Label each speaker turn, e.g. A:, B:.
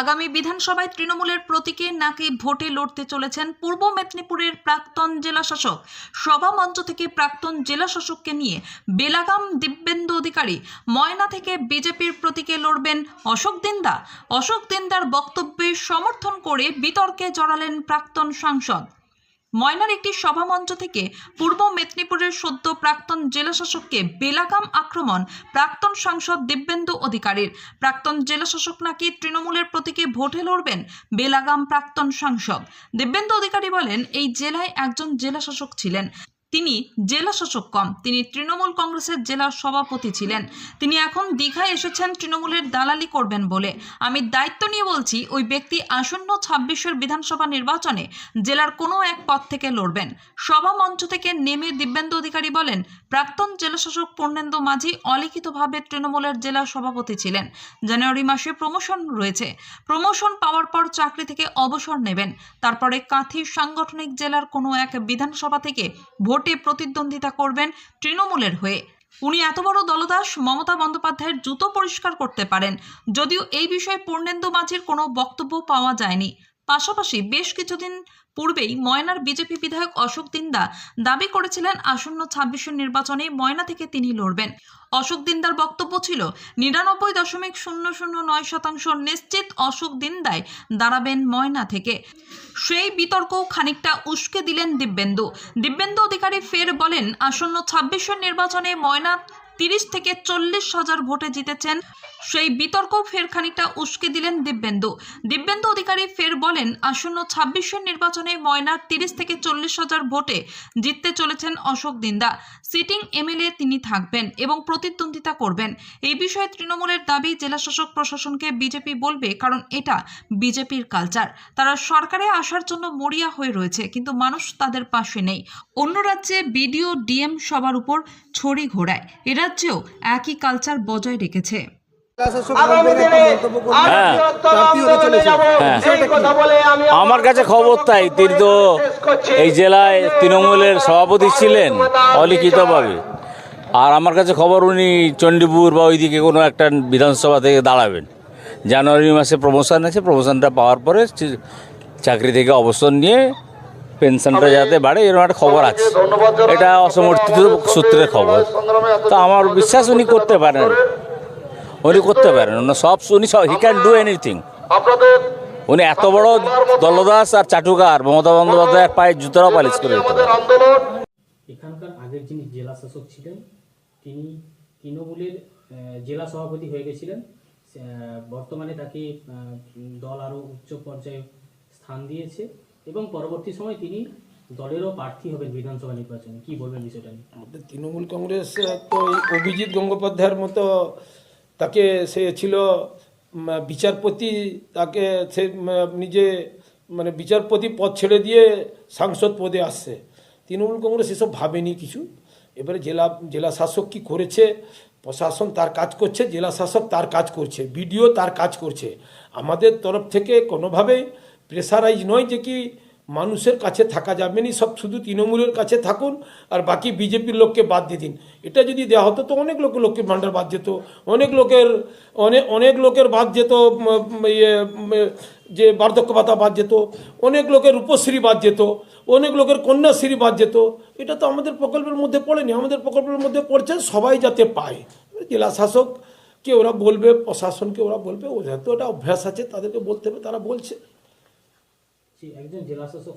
A: আগামী বিধানসভায় তৃণমূলের প্রতীকে নাকি ভোটে লড়তে চলেছেন পূর্ব মেদিনীপুরের প্রাক্তন জেলাশাসক সভা মঞ্চ থেকে প্রাক্তন জেলাশাসককে নিয়ে বেলাগাম দিব্যেন্দু অধিকারী ময়না থেকে বিজেপির প্রতীকে লড়বেন অশোক দিন্দা অশোক দিন্দার বক্তব্যে সমর্থন করে বিতর্কে জড়ালেন প্রাক্তন সাংসদ। ময়নার একটি সভামঞ্চ থেকে পূর্ব মেদিনীপুরের সদ্য প্রাক্তন জেলাশাসককে বেলাকাম আক্রমণ প্রাক্তন সাংসদ দিব্যেন্দু অধিকারীর। প্রাক্তন জেলাশাসক নাকি তৃণমূলের প্রতীকে ভোটে লড়বেন? বেলাগাম প্রাক্তন সাংসদ। দিব্যেন্দু অধিকারী বলেন, এই জেলায় একজন জেলাশাসক ছিলেন। তিনি জেলা শাসক কম। তিনি তৃণমূল কংগ্রেসের জেলা সভাপতি ছিলেন। তিনি এখন দীঘায় এসেছেন তৃণমূলের দালালি করবেন বলে। আমি দায়িত্ব নিয়ে বলছি, ওই ব্যক্তি আসন্ন ছাব্বিশের বিধানসভা নির্বাচনে জেলার কোনো এক পদ থেকে লড়বেন। সভা মঞ্চ থেকে নেমে দিব্যেন্দু অধিকারী বলেন, প্রাক্তন জেলাশাসক পূর্ণেন্দু মাঝি অলিখিতভাবে তৃণমূলের জেলা সভাপতি ছিলেন। জানুয়ারি মাসে প্রমোশন রয়েছে। প্রমোশন পাওয়ার পর চাকরি থেকে অবসর নেবেন। তারপরে কাঁথি সাংগঠনিক জেলার কোনো এক বিধানসভা থেকে ভোটে প্রতিদ্বন্দ্বিতা করবেন তৃণমূলের হয়ে। উনি এত বড় দলদাস, মমতা বন্দ্যোপাধ্যায়ের জুতো পরিষ্কার করতে পারেন। যদিও এই বিষয়ে পূর্ণেন্দু মাঝির কোনো বক্তব্য পাওয়া যায়নি। পাশাপাশি বেশ কিছুদিন পূর্বেই ময়নার বিজেপি বিধায়ক অশোক দিন্দা দাবি করেছিলেন আসন্ন ছাব্বিশের নির্বাচনে ময়না থেকে তিনি লড়বেন। অশোক দিন্দার বক্তব্য ছিল, নিরানব্বই দশমিক শূন্য শূন্য নয় শতাংশ নিশ্চিত অশোক দিন্দায় দাঁড়াবেন ময়না থেকে। সেই বিতর্ক খানিকটা উস্কে দিলেন দিব্যেন্দু। দিব্যেন্দু অধিকারী ফের বলেন, আসন্ন ছাব্বিশের নির্বাচনে ময়না তিরিশ থেকে চল্লিশ হাজার ভোটে জিতেছেন। সেই বিতর্ক ফের খানিকটা উস্কে দিলেন দিব্যেন্দু। দিব্যেন্দু অধিকারী ফের বলেন, আসন্ন ছাব্বিশের নির্বাচনে ময়নার তিরিশ থেকে চল্লিশ হাজার ভোটে জিততে চলেছেন অশোক দিন্দা। সিটিং এমএলএ তিনি থাকবেন এবং প্রতিদ্বন্দ্বিতা করবেন। এই বিষয়ে তৃণমূলের দাবি জেলাশাসক প্রশাসনকে বিজেপি বলবে, কারণ এটা বিজেপির কালচার। তারা সরকারে আসার জন্য মরিয়া হয়ে রয়েছে, কিন্তু মানুষ তাদের পাশে নেই। অন্য রাজ্যে বিডিও, ডিএম সবার উপর ছড়ি ঘোরায়। এ রাজ্যেও একই কালচার বজায় রেখেছে।
B: আগামী দিনে আর
C: হ্যাঁ। হ্যাঁ।
B: এই কথা বলে আমি
C: আমার কাছে খবর তাই। তিনি তো এই জেলায় তৃণমূলের সভাপতি ছিলেন অলিখিতভাবে। আর আমার কাছে খবর উনি চণ্ডীপুর বা ওইদিকে কোনো একটা বিধানসভা থেকে দাঁড়াবেন। জানুয়ারি মাসে প্রমোশন আছে। প্রমোশনটা পাওয়ার পরে চাকরি থেকে অবসর নিয়ে পেনশনটা যাতে বাড়ে এরকম একটা খবর আছে। এটা অসমর্থিত সূত্রের খবর। তো আমার বিশ্বাস উনি করতে পারেন। উনি করতে পারেন। উনি সব উনি সব হি ক্যান ডু এনিথিং উনি এত বড় দলদাস আর চাটুকার মমতা বন্দ্যোপাধ্যায়ের পায়ে জুতোরাও পালিশ করে দিতে।
D: এখানকার আগের যিনি জেলা শাসক ছিলেন তিনি তৃণমূলের জেলা সভাপতি হয়ে গেছিলেন। বর্তমানে তাকে দল আরও উচ্চ পর্যায়ে স্থান দিয়েছে এবং পরবর্তী সময় তিনি দলেরও প্রার্থী হবেন বিধানসভা নির্বাচনে। কি বলবেন বিষয়টা নিয়ে?
E: তৃণমূল কংগ্রেস তো অভিজিৎ গঙ্গোপাধ্যায়ের মতো তাকে সে ছিল বিচারপতি, তাকে সে নিজে মানে বিচারপতি পদ ছেড়ে দিয়ে সাংসদ পদে আসছে। তৃণমূল কংগ্রেস এসব ভাবেনি কিছু। এবারে জেলা জেলা শাসক কি করেছে? প্রশাসন তার কাজ করছে, জেলা শাসক তার কাজ করছে, বিডিও তার কাজ করছে। আমাদের তরফ থেকে কোনোভাবেই প্রেসারাইজ নয় যে কি মানুষের কাছে থাকা যাবে না, সব শুধু তৃণমূলের কাছে থাকুন আর বাকি বিজেপির লোককে বাদ দিয়ে দিন। এটা যদি দেওয়া হতো তো অনেক লোকের লক্ষ্মীর ভাণ্ডার বাদ যেত। অনেক লোকের অনেক অনেক লোকের বাদ যেত ইয়ে যে বার্ধক্য ভাতা বাদ যেত। অনেক লোকের রূপশ্রী বাদ যেত। অনেক লোকের কন্যাশ্রী বাদ যেত। এটা তো আমাদের প্রকল্পের মধ্যে পড়েনি। আমাদের প্রকল্পের মধ্যে পড়ছে সবাই যাতে পায়। জেলা শাসককে ওরা বলবে, প্রশাসনকে ওরা বলবে, ওদের তো ওটা অভ্যাস আছে, তাদেরকে বলতে হবে, তারা বলছে।
D: যে একজন জেলা শাসক